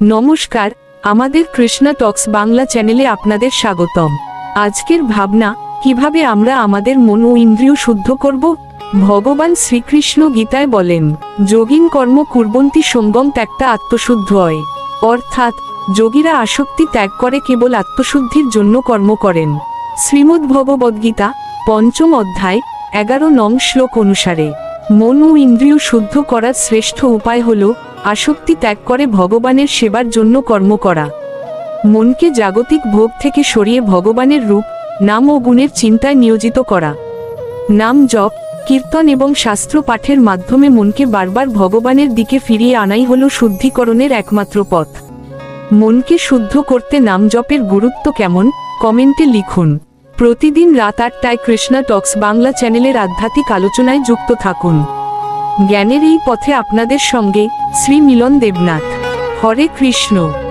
নমস্কার, আমাদের কৃষ্ণা টক্স বাংলা চ্যানেলে আপনাদের স্বাগতম। আজকের ভাবনা, কীভাবে আমরা আমাদের মন ও ইন্দ্রিয় শুদ্ধ করব? ভগবান শ্রীকৃষ্ণ গীতায় বলেন যোগিন কর্ম কুর্বন্তি সঙ্গম ত্যাগটা আত্মশুদ্ধ হয়। অর্থাৎ, যোগীরা আসক্তি ত্যাগ করে কেবল আত্মশুদ্ধির জন্য কর্ম করেন। শ্রীমদ্ ভগবদ্গীতা পঞ্চম অধ্যায়, এগারো নং শ্লোক অনুসারে, মন ও ইন্দ্রিয় শুদ্ধ করার শ্রেষ্ঠ উপায় হল আসক্তি ত্যাগ করে ভগবানের সেবার জন্য কর্ম করা। মনকে জাগতিক ভোগ থেকে সরিয়ে ভগবানের রূপ, নাম ও গুণের চিন্তায় নিয়োজিত করা। নাম জপ, কীর্তন এবং শাস্ত্র পাঠের মাধ্যমে মনকে বারবার ভগবানের দিকে ফিরিয়ে আনাই হল শুদ্ধিকরণের একমাত্র পথ। মনকে শুদ্ধ করতে নাম জপের গুরুত্ব কেমন? কমেন্টে লিখুন। প্রতিদিন রাত আটটায় কৃষ্ণা টক্স বাংলা চ্যানেলের আধ্যাত্মিক আলোচনায় যুক্ত থাকুন। জ্ঞানের এই পথে আপনাদের সঙ্গে শ্রী মিলন দেবনাথ। হরে কৃষ্ণ।